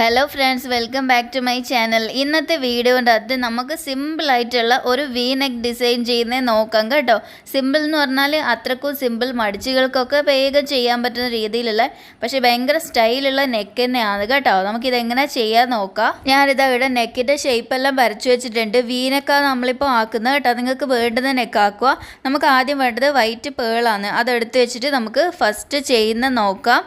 Hello friends welcome back to my channel ഇന്നത്തെ വീഡിയോന്റെ അകത്ത് നമുക്ക് സിമ്പിളായിട്ടുള്ള ഒരു വി നെക്ക് ഡിസൈൻ ചെയ്യുന്നത് നോക്കാം കേട്ടോ. സിമ്പിൾ എന്ന് പറഞ്ഞാൽ അത്രക്കും സിമ്പിൾ മടിച്ചുകൾക്കൊക്കെ വേഗം ചെയ്യാൻ പറ്റുന്ന രീതിയിലുള്ള പക്ഷേ ഭയങ്കര സ്റ്റൈലുള്ള നെക്ക് തന്നെയാണ് കേട്ടോ. നമുക്കിത് എങ്ങനെ ചെയ്യാൻ നോക്കാം? ഞാനിതാ ഇവിടെ നെക്കിന്റെ ഷേപ്പ് എല്ലാം വരച്ചു വെച്ചിട്ടുണ്ട്. വി നെക്കാണ് നമ്മളിപ്പോൾ ആക്കുന്നത് കേട്ടോ. നിങ്ങൾക്ക് വേണ്ടുന്ന നെക്ക് ആക്കുക. നമുക്ക് ആദ്യം വേണ്ടത് വൈറ്റ് പേളാണ് അതെടുത്ത് വെച്ചിട്ട് നമുക്ക് ഫസ്റ്റ് ചെയ്യുന്ന നോക്കാം.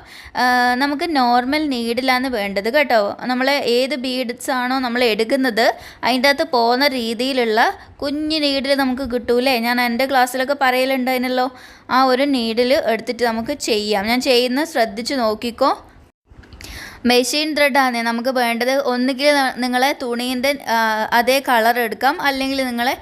നമുക്ക് നോർമൽ നീഡിലാണ് വേണ്ടത് കേട്ടോ. നമ്മൾ ഏത് ബീഡ്സ് ആണോ നമ്മൾ എടുക്കുന്നത് അതിന്റെ അകത്ത് പോകുന്ന രീതിയിലുള്ള കുഞ്ഞു നീഡിൽ നമുക്ക് കിട്ടൂലേ? ഞാൻ എന്റെ ക്ലാസ്സിലൊക്കെ പറയലുണ്ടായിരുന്നല്ലോ ആ ഒരു നീഡിൽ എടുത്തിട്ട് നമുക്ക് ചെയ്യാം. ഞാൻ ചെയ്യുന്ന ശ്രദ്ധിച്ച് നോക്കിക്കോ. മെഷീൻ ത്രെഡ് ത്രെഡാണ് നമുക്ക് വേണ്ടത് ഒന്നുകിൽ നിങ്ങളെ തുണീന്റെ അതേ കളർ എടുക്കാം. അല്ലെങ്കിൽ നിങ്ങളെ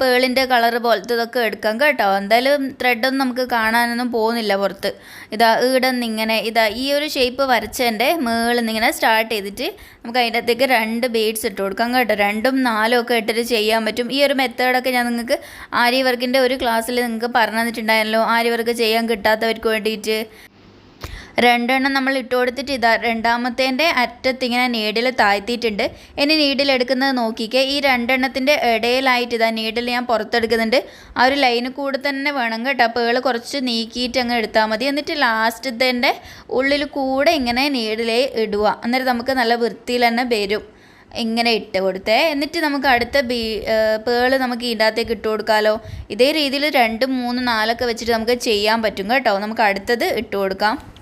പേളിന്റെ കളർ പോലത്തതൊക്കെ എടുക്കാം കേട്ടോ. എന്തായാലും ത്രെഡൊന്നും നമുക്ക് കാണാനൊന്നും പോകുന്നില്ല പുറത്ത്. ഇതാ ഈടന്ന് ഇങ്ങനെ ഇതാ ഈ ഒരു ഷേപ്പ് വരച്ചതിന്റെ മേളിൽ നിന്നിങ്ങനെ സ്റ്റാർട്ട് ചെയ്തിട്ട് നമുക്ക് അതിന്റെ അകത്തേക്ക് രണ്ട് ബീഡ്സ് ഇട്ട് കൊടുക്കാം കേട്ടോ. രണ്ടും നാലും ഒക്കെ ഇട്ടിട്ട് ചെയ്യാൻ പറ്റും. ഈ ഒരു മെത്തേഡൊക്കെ ഞാൻ നിങ്ങൾക്ക് ആര്യ വർക്കിന്റെ ഒരു ക്ലാസ്സിൽ നിങ്ങൾക്ക് പറഞ്ഞു തന്നിട്ടുണ്ടായിരുന്നല്ലോ. ആര്യ വർക്ക് ചെയ്യാൻ കിട്ടാത്തവർക്ക് വേണ്ടിയിട്ട്. രണ്ടെണ്ണം നമ്മൾ ഇട്ട് കൊടുത്തിട്ട് ഇതാ രണ്ടാമത്തേന്റെ അറ്റത്ത് ഇങ്ങനെ നീഡിൽ താഴ്ത്തിയിട്ടുണ്ട്. ഇനി നീഡിൽ എടുക്കുന്നത് നോക്കിക്കേ. ഈ രണ്ടെണ്ണത്തിന്റെ ഇടയിലായിട്ട് ഇതാ നീഡിൽ ഞാൻ പുറത്തെടുക്കുന്നുണ്ട്. ആ ഒരു ലൈന് കൂടെ തന്നെ വേണം കേട്ടോ. പേൾ കുറച്ച് നീക്കിയിട്ട് അങ്ങ് എടുത്താൽ മതി. എന്നിട്ട് ലാസ്റ്റത്തേന്റെ ഉള്ളിൽ കൂടെ ഇങ്ങനെ നീഡിലേ ഇടുക. അന്നേരം നമുക്ക് നല്ല വൃത്തിയിൽ തന്നെ വരും. ഇങ്ങനെ ഇട്ട് കൊടുത്തേ. എന്നിട്ട് നമുക്ക് അടുത്ത ബീ പേൾ നമുക്ക് ഇതിനകത്തേക്ക് ഇട്ട് കൊടുക്കാമല്ലോ ഇതേ രീതിയിൽ രണ്ട് മൂന്ന് നാലൊക്കെ വെച്ചിട്ട് നമുക്ക് ചെയ്യാൻ പറ്റും കേട്ടോ. നമുക്ക് അടുത്തത് ഇട്ട് കൊടുക്കാം.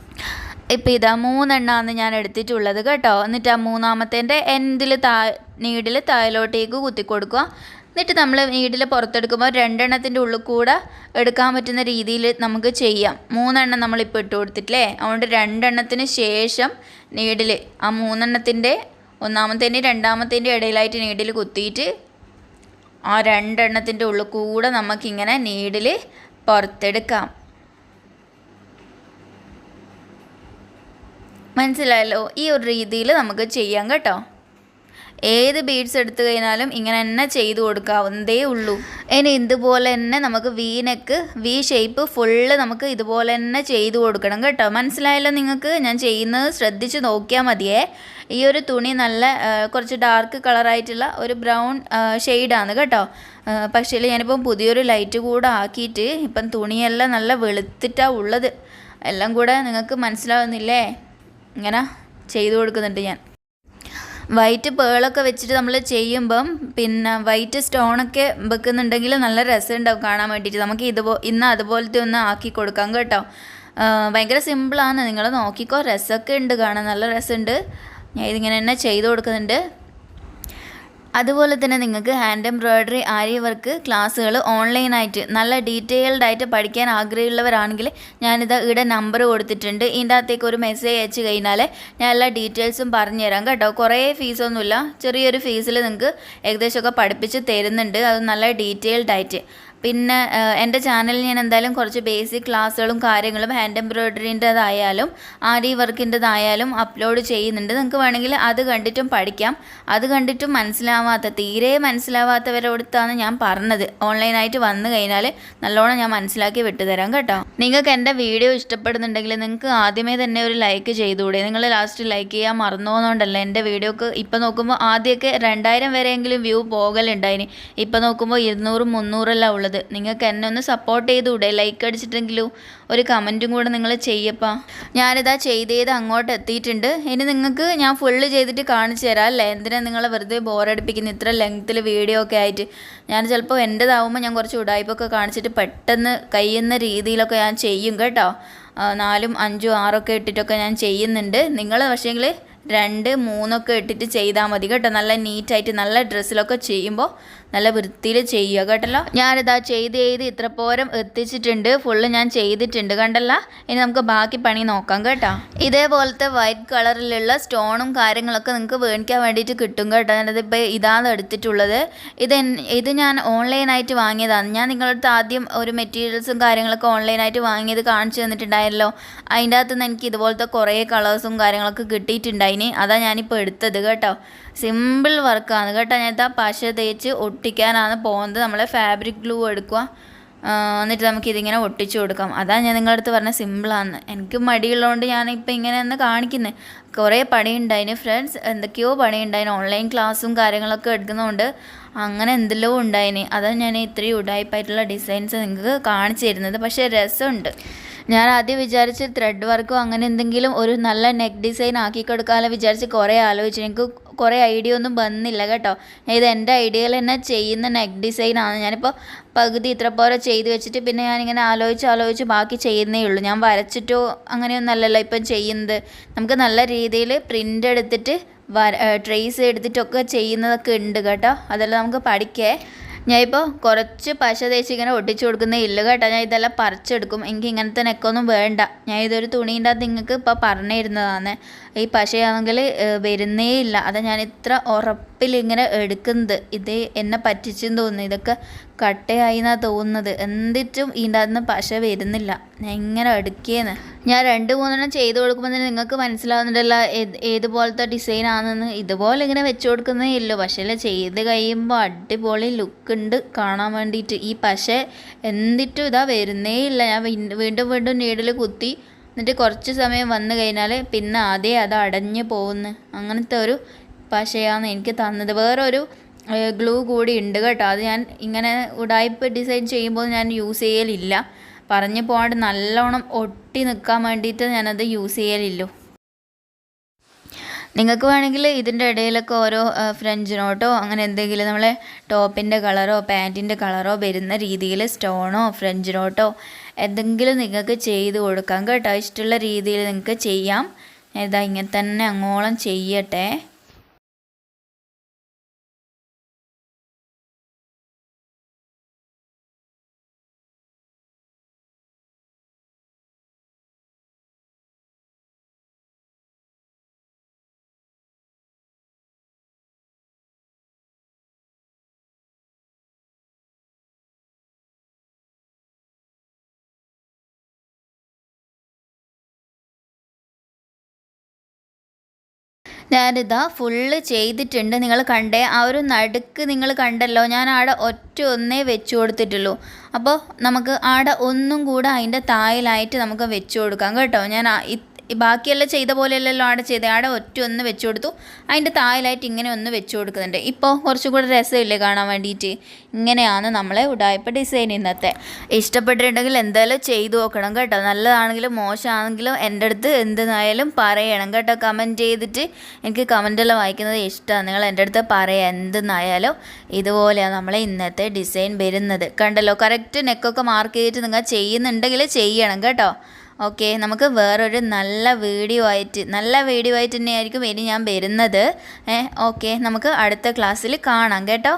ഇപ്പം ഇതാ മൂന്നെണ്ണമാണ് ഞാൻ എടുത്തിട്ടുള്ളത് കേട്ടോ. എന്നിട്ട് ആ മൂന്നാമത്തേന്റെ എൻഡിൽ താ നീഡിൽ താഴോട്ടേക്ക് കുത്തി കൊടുക്കുക. എന്നിട്ട് നമ്മൾ നീഡിൽ പുറത്തെടുക്കുമ്പോൾ രണ്ടെണ്ണത്തിന്റെ ഉള്ളിൽ കൂടെ എടുക്കാൻ പറ്റുന്ന രീതിയിൽ നമുക്ക് ചെയ്യാം. മൂന്നെണ്ണം നമ്മളിപ്പോൾ ഇട്ട് കൊടുത്തിട്ടില്ലേ? അതുകൊണ്ട് രണ്ടെണ്ണത്തിന് ശേഷം നീഡിൽ ആ മൂന്നെണ്ണത്തിന്റെ ഒന്നാമത്തേന്റെയും രണ്ടാമത്തേന്റെയും ഇടയിലായിട്ട് നീഡിൽ കുത്തിയിട്ട് ആ രണ്ടെണ്ണത്തിന്റെ ഉള്ളിൽ കൂടെ നമുക്കിങ്ങനെ നീഡിൽ പുറത്തെടുക്കാം. മനസ്സിലായല്ലോ? ഈ ഒരു രീതിയിൽ നമുക്ക് ചെയ്യാം കേട്ടോ. ഏത് ബീഡ്സ് എടുത്തു കഴിഞ്ഞാലും ഇങ്ങനെ തന്നെ ചെയ്തു കൊടുക്കാവുന്നതേ ഉള്ളൂ. ഇനി ഇതുപോലെ തന്നെ നമുക്ക് V neck V shape full നമുക്ക് ഇതുപോലെ തന്നെ ചെയ്തു കൊടുക്കണം കേട്ടോ. മനസ്സിലായല്ലോ നിങ്ങൾക്ക്? ഞാൻ ചെയ്യുന്നത് ശ്രദ്ധിച്ച് നോക്കിയാൽ മതിയേ. ഈ ഒരു തുണി നല്ല കുറച്ച് ഡാർക്ക് കളറായിട്ടുള്ള ഒരു ബ്രൗൺ ഷെയ്ഡാണ് കേട്ടോ. പക്ഷേ ഞാനിപ്പം പുതിയൊരു ലൈറ്റ് കൂടെ ആക്കിയിട്ട് ഇപ്പം തുണിയെല്ലാം നല്ല വെളുത്തിട്ടാണ് ഉള്ളത്. എല്ലാം കൂടെ നിങ്ങൾക്ക് മനസ്സിലാവുന്നില്ലേ? ഇങ്ങനെ ചെയ്തു കൊടുക്കുന്നുണ്ട് ഞാൻ. വൈറ്റ് പേളൊക്കെ വെച്ചിട്ട് നമ്മൾ ചെയ്യുമ്പം പിന്നെ വൈറ്റ് സ്റ്റോണൊക്കെ വെക്കുന്നുണ്ടെങ്കിൽ നല്ല രസമുണ്ടാവും കാണാൻ വേണ്ടിയിട്ട്. നമുക്ക് ഇതുപോ ഇന്ന് അതുപോലത്തെ ഒന്ന് ആക്കി കൊടുക്കാം കേട്ടോ. ഭയങ്കര സിമ്പിളാണ്. നിങ്ങൾ നോക്കിക്കോ. രസമൊക്കെ ഉണ്ട് കാണാൻ. നല്ല രസമുണ്ട്. ഞാൻ ഇതിങ്ങനെ തന്നെ ചെയ്ത് കൊടുക്കുന്നുണ്ട്. അതുപോലെ തന്നെ നിങ്ങൾക്ക് ഹാൻഡ് എംബ്രോയ്ഡറി ആര്യ വർക്ക് ക്ലാസ്സുകൾ ഓൺലൈനായിട്ട് നല്ല ഡീറ്റെയിൽഡ് ആയിട്ട് പഠിക്കാൻ ആഗ്രഹമുള്ളവരാണെങ്കിൽ ഞാനിത് ഇവിടെ നമ്പർ കൊടുത്തിട്ടുണ്ട്. ഇതിന്റെ അകത്തേക്ക് ഒരു മെസ്സേജ് അയച്ചു കഴിഞ്ഞാൽ ഞാൻ എല്ലാ ഡീറ്റെയിൽസും പറഞ്ഞു തരാം കേട്ടോ. കുറേ ഫീസൊന്നുമില്ല ചെറിയൊരു ഫീസിൽ നിങ്ങൾക്ക് ഏകദേശമൊക്കെ പഠിപ്പിച്ച് തരുന്നുണ്ട്. അത് നല്ല ഡീറ്റെയിൽഡ് ആയിട്ട്. പിന്നെ എന്റെ ചാനലിൽ ഞാൻ എന്തായാലും കുറച്ച് ബേസിക് ക്ലാസ്സുകളും കാര്യങ്ങളും ഹാൻഡ് എംബ്രോയിഡറിന്റെതായാലും ആരി വർക്കിന്റെതായാലും അപ്ലോഡ് ചെയ്യുന്നുണ്ട്. നിങ്ങൾക്ക് വേണമെങ്കിൽ അത് കണ്ടിട്ടും പഠിക്കാം. അത് കണ്ടിട്ടും മനസ്സിലാവാത്ത തീരെ മനസ്സിലാവാത്തവരോടത്താണ് ഞാൻ പറഞ്ഞത്. ഓൺലൈനായിട്ട് വന്നു കഴിഞ്ഞാൽ നല്ലോണം ഞാൻ മനസ്സിലാക്കി വിട്ടുതരാം കേട്ടോ. നിങ്ങൾക്ക് എന്റെ വീഡിയോ ഇഷ്ടപ്പെടുന്നുണ്ടെങ്കിൽ നിങ്ങൾക്ക് ആദ്യമേ തന്നെ ഒരു ലൈക്ക് ചെയ്തുകൂടെ. നിങ്ങൾ ലാസ്റ്റ് ലൈക്ക് ചെയ്യാൻ മറന്നോന്നുണ്ടല്ല എന്റെ വീഡിയോക്ക് ഇപ്പം നോക്കുമ്പോൾ ആദ്യമൊക്കെ രണ്ടായിരം വരെയെങ്കിലും വ്യൂ പോകലുണ്ടായിന്. ഇപ്പം നോക്കുമ്പോൾ ഇരുന്നൂറും മുന്നൂറെല്ലാം ഉള്ളത്. നിങ്ങൾക്ക് എന്നെ ഒന്ന് സപ്പോർട്ട് ചെയ്തുകൂടെ? ലൈക്ക് അടിച്ചിട്ടെങ്കിലും? ഒരു കമന്റും കൂടെ നിങ്ങൾ ചെയ്യപ്പാ. ഞാനിതാ ചെയ്ത് ചെയ്ത് അങ്ങോട്ട് എത്തിയിട്ടുണ്ട്. ഇനി നിങ്ങൾക്ക് ഞാൻ ഫുള്ള് ചെയ്തിട്ട് കാണിച്ചു തരാം അല്ലേ? എന്തിനാ നിങ്ങളെ വെറുതെ ബോറടിപ്പിക്കുന്ന ഇത്ര ലെങ്ത്തിൽ വീഡിയോ ഒക്കെ ആയിട്ട്. ഞാൻ ചിലപ്പോൾ എന്റെതാവുമ്പോൾ ഞാൻ കുറച്ച് ഉടായ്പൊക്കെ കാണിച്ചിട്ട് പെട്ടെന്ന് കഴിയുന്ന രീതിയിലൊക്കെ ഞാൻ ചെയ്യും കേട്ടോ. നാലും അഞ്ചും ആറൊക്കെ ഇട്ടിട്ടൊക്കെ ഞാൻ ചെയ്യുന്നുണ്ട്. നിങ്ങൾ പക്ഷേങ്കിൽ രണ്ട് മൂന്നൊക്കെ ഇട്ടിട്ട് ചെയ്താൽ മതി കേട്ടോ. നല്ല നീറ്റായിട്ട് നല്ല ഡ്രസ്സിലൊക്കെ ചെയ്യുമ്പോൾ നല്ല വൃത്തിയിൽ ചെയ്യുക കേട്ടല്ലോ. ഞാനിതാ ചെയ്ത് ചെയ്ത് ഇത്ര പോരം എത്തിച്ചിട്ടുണ്ട്. ഫുള്ള് ഞാൻ ചെയ്തിട്ടുണ്ട് കണ്ടല്ല. ഇനി നമുക്ക് ബാക്കി പണി നോക്കാം കേട്ടോ. ഇതേപോലത്തെ വൈറ്റ് കളറിലുള്ള സ്റ്റോണും കാര്യങ്ങളൊക്കെ നിങ്ങൾക്ക് വേണിക്കാൻ വേണ്ടിയിട്ട് കിട്ടും കേട്ടോ. ഞാനതിപ്പോൾ ഇതാണ് എടുത്തിട്ടുള്ളത്. ഇത് ഇത് ഞാൻ ഓൺലൈനായിട്ട് വാങ്ങിയതാണ്. ഞാൻ നിങ്ങളടുത്ത് ആദ്യം ഒരു മെറ്റീരിയൽസും കാര്യങ്ങളൊക്കെ ഓൺലൈനായിട്ട് വാങ്ങിയത് കാണിച്ചു തന്നിട്ടുണ്ടായല്ലോ അതിന്റെ അകത്തുനിന്ന് എനിക്ക് ഇതുപോലത്തെ കുറേ കളേഴ്സും കാര്യങ്ങളൊക്കെ കിട്ടിയിട്ടുണ്ടായിന്. അതാണ് ഞാനിപ്പോൾ എടുത്തത് കേട്ടോ. സിമ്പിൾ വർക്കാണ്. കേട്ടോ ഞാൻ പശ തേച്ച് ഒട്ടിക്കാനാണ് പോകുന്നത്. നമ്മളെ ഫാബ്രിക് ഗ്ലൂ എടുക്കുക. എന്നിട്ട് നമുക്ക് ഇതിങ്ങനെ ഒട്ടിച്ചു കൊടുക്കാം. അതാണ് ഞാൻ നിങ്ങളുടെ അടുത്ത് പറഞ്ഞ സിമ്പിളാണ് എനിക്ക് മടിയുള്ളതുകൊണ്ട് ഞാനിപ്പോൾ ഇങ്ങനെ ഒന്ന് കാണിക്കുന്നത് കുറേ പണിയുണ്ടായിന് ഫ്രണ്ട്സ്. എന്തൊക്കെയോ പണിയുണ്ടായിന്. ഓൺലൈൻ ക്ലാസ്സും കാര്യങ്ങളൊക്കെ എടുക്കുന്നതുകൊണ്ട് അങ്ങനെ എന്തെല്ലോ ഉണ്ടായിന്. അതാണ് ഞാൻ ഇത്രയും ഉടായ്പായിട്ടുള്ള ഡിസൈൻസ് നിങ്ങൾക്ക് കാണിച്ചു തരുന്നത്. പക്ഷേ രസമുണ്ട്. ഞാൻ ആദ്യം വിചാരിച്ച് ത്രെഡ് വർക്കോ അങ്ങനെ എന്തെങ്കിലും ഒരു നല്ല നെക്ക് ഡിസൈൻ ആക്കി കൊടുക്കാമല്ലോ വിചാരിച്ച് കുറേ ആലോചിച്ചു. എനിക്ക് കുറേ ഐഡിയ ഒന്നും വന്നില്ല കേട്ടോ. ഇത് എന്റെ ഐഡിയയിൽ തന്നെ ചെയ്യുന്ന നെക്ക് ഡിസൈനാണ് ഞാനിപ്പോൾ പകുതി ഇത്ര പോലെ ചെയ്ത് വെച്ചിട്ട് പിന്നെ ഞാനിങ്ങനെ ആലോചിച്ച് ആലോചിച്ച് ബാക്കി ചെയ്യുന്നേ ഉള്ളൂ. ഞാൻ വരച്ചിട്ടോ അങ്ങനെയൊന്നല്ലല്ലോ ഇപ്പം ചെയ്യുന്നത്. നമുക്ക് നല്ല രീതിയിൽ പ്രിന്റ് എടുത്തിട്ട് വര ട്രേസ് എടുത്തിട്ടൊക്കെ ചെയ്യുന്നതൊക്കെ ഉണ്ട് കേട്ടോ. അതെല്ലാം നമുക്ക് പഠിക്കേ. ഞാനിപ്പോൾ കുറച്ച് പശ തേച്ച് ഇങ്ങനെ ഒട്ടിച്ചു കൊടുക്കുന്നേ ഇല്ല കേട്ടോ. ഞാൻ ഇതെല്ലാം പറിച്ചെടുക്കും. എനിക്ക് ഇങ്ങനത്തെ നെക്കൊന്നും വേണ്ട. ഞാൻ ഇതൊരു തുണീന്റെ അത് നിങ്ങൾക്ക് ഇപ്പോൾ പറഞ്ഞു തരുന്നതാണ് ഈ പശയാണെങ്കിൽ വരുന്നേ ഇല്ല. അതാ ഞാൻ ഇത്ര ഉറപ്പിൽ ഇങ്ങനെ എടുക്കുന്നത്. ഇത് എന്നെ പറ്റിച്ചെന്ന് തോന്നുന്നു. ഇതൊക്കെ കട്ടയായി എന്നാണ് തോന്നുന്നത്. എന്തിട്ടും ഇതിന്റെ അകത്ത് പശ വരുന്നില്ല. ഞാൻ ഇങ്ങനെ എടുക്കിയെന്ന് ഞാൻ രണ്ട് മൂന്നെണ്ണം ചെയ്ത് കൊടുക്കുമ്പോൾ തന്നെ നിങ്ങൾക്ക് മനസ്സിലാവുന്നുണ്ടല്ല ഏത് ഏതുപോലത്തെ ഡിസൈൻ ആണെന്ന്. ഇതുപോലെ ഇങ്ങനെ വെച്ച് കൊടുക്കുന്നേ ഇല്ല. പക്ഷേ ചെയ്ത് കഴിയുമ്പോൾ അടിപൊളി ലുക്ക് ഉണ്ട് കാണാൻ വേണ്ടിയിട്ട്. ഈ പശ എന്തിട്ടും ഇതാ വരുന്നേ ഇല്ല. ഞാൻ വീണ്ടും വീണ്ടും നീഡിൽ കുത്തി എന്നിട്ട് കുറച്ച് സമയം വന്നു കഴിഞ്ഞാൽ പിന്നെ ആദ്യം അത് അടഞ്ഞു പോകുന്നു. അങ്ങനത്തെ ഒരു പശയാണ് എനിക്ക് തന്നത്. വേറൊരു ഗ്ലൂ കൂടി ഉണ്ട് കേട്ടോ. അത് ഞാൻ ഇങ്ങനെ ഉടായ്പ ഡിസൈൻ ചെയ്യുമ്പോൾ ഞാൻ യൂസ് ചെയ്യലില്ല. പറഞ്ഞു പോകാണ്ട് നല്ലോണം ഒട്ടി നിൽക്കാൻ വേണ്ടിയിട്ട് ഞാനത് യൂസ് ചെയ്യലില്ലു. നിങ്ങൾക്ക് വേണമെങ്കിൽ ഇതിന്റെ ഇടയിലൊക്കെ ഓരോ ഫ്രഞ്ച് നോട്ടോ അങ്ങനെ എന്തെങ്കിലും നമ്മളെ ടോപ്പിന്റെ കളറോ പാന്റിന്റെ കളറോ വരുന്ന രീതിയിൽ സ്റ്റോണോ ഫ്രഞ്ച് നോട്ടോ എന്തെങ്കിലും നിങ്ങൾക്ക് ചെയ്ത് കൊടുക്കാം കേട്ടോ. ഇഷ്ടമുള്ള രീതിയിൽ നിങ്ങൾക്ക് ചെയ്യാം. ഇതാ ഇങ്ങനെ തന്നെ അങ്ങോളം ചെയ്യട്ടെ. ഞാനിതാ ഫുള്ള് ചെയ്തിട്ടുണ്ട്. നിങ്ങൾ കണ്ടേ ആ ഒരു നടുക്ക് നിങ്ങൾ കണ്ടല്ലോ. ഞാൻ ആടെ ഒറ്റ ഒന്നേ വെച്ചു കൊടുത്തിട്ടുള്ളൂ. അപ്പോൾ നമുക്ക് ആടെ ഒന്നും കൂടെ അതിന്റെ തായിലായിട്ട് നമുക്ക് വെച്ചു കൊടുക്കാം കേട്ടോ. ഞാൻ ബാക്കിയെല്ലാം ചെയ്ത പോലെയല്ലല്ലോ ആടെ ചെയ്ത്. ആടെ ഒറ്റ ഒന്ന് വെച്ച് കൊടുത്തു. അതിന്റെ താഴിലായിട്ട് ഇങ്ങനെ ഒന്ന് വെച്ച് കൊടുക്കുന്നുണ്ട്. ഇപ്പോൾ കുറച്ചും കൂടെ രസമില്ലേ കാണാൻ വേണ്ടിയിട്ട് ഇങ്ങനെയാണ് നമ്മളെ ഉടായ്പ ഡിസൈൻ ഇന്നത്തെ. ഇഷ്ടപ്പെട്ടിട്ടുണ്ടെങ്കിൽ എന്തായാലും ചെയ്തു നോക്കണം കേട്ടോ. നല്ലതാണെങ്കിലും മോശമാണെങ്കിലും എന്റെ അടുത്ത് എന്തെന്നായാലും പറയണം കേട്ടോ. കമന്റ് ചെയ്തിട്ട് എനിക്ക് കമന്റെല്ലാം വായിക്കുന്നത് ഇഷ്ടമാണ്. നിങ്ങൾ എന്റെ അടുത്ത് പറയാം എന്തെന്നായാലും ഇതുപോലെയാണ് നമ്മളെ ഇന്നത്തെ ഡിസൈൻ വരുന്നത്. കണ്ടല്ലോ കറക്റ്റ് നെക്കൊക്കെ മാർക്ക് ചെയ്തിട്ട് നിങ്ങൾ ചെയ്യുന്നുണ്ടെങ്കിൽ ചെയ്യണം കേട്ടോ. ഓക്കെ നമുക്ക് വേറൊരു നല്ല വീഡിയോ ആയിട്ട് നല്ല വീഡിയോ ആയിട്ട് തന്നെയായിരിക്കും ഇനി ഞാൻ വരുന്നത്. ഓക്കെ നമുക്ക് അടുത്ത ക്ലാസ്സിൽ കാണാം കേട്ടോ.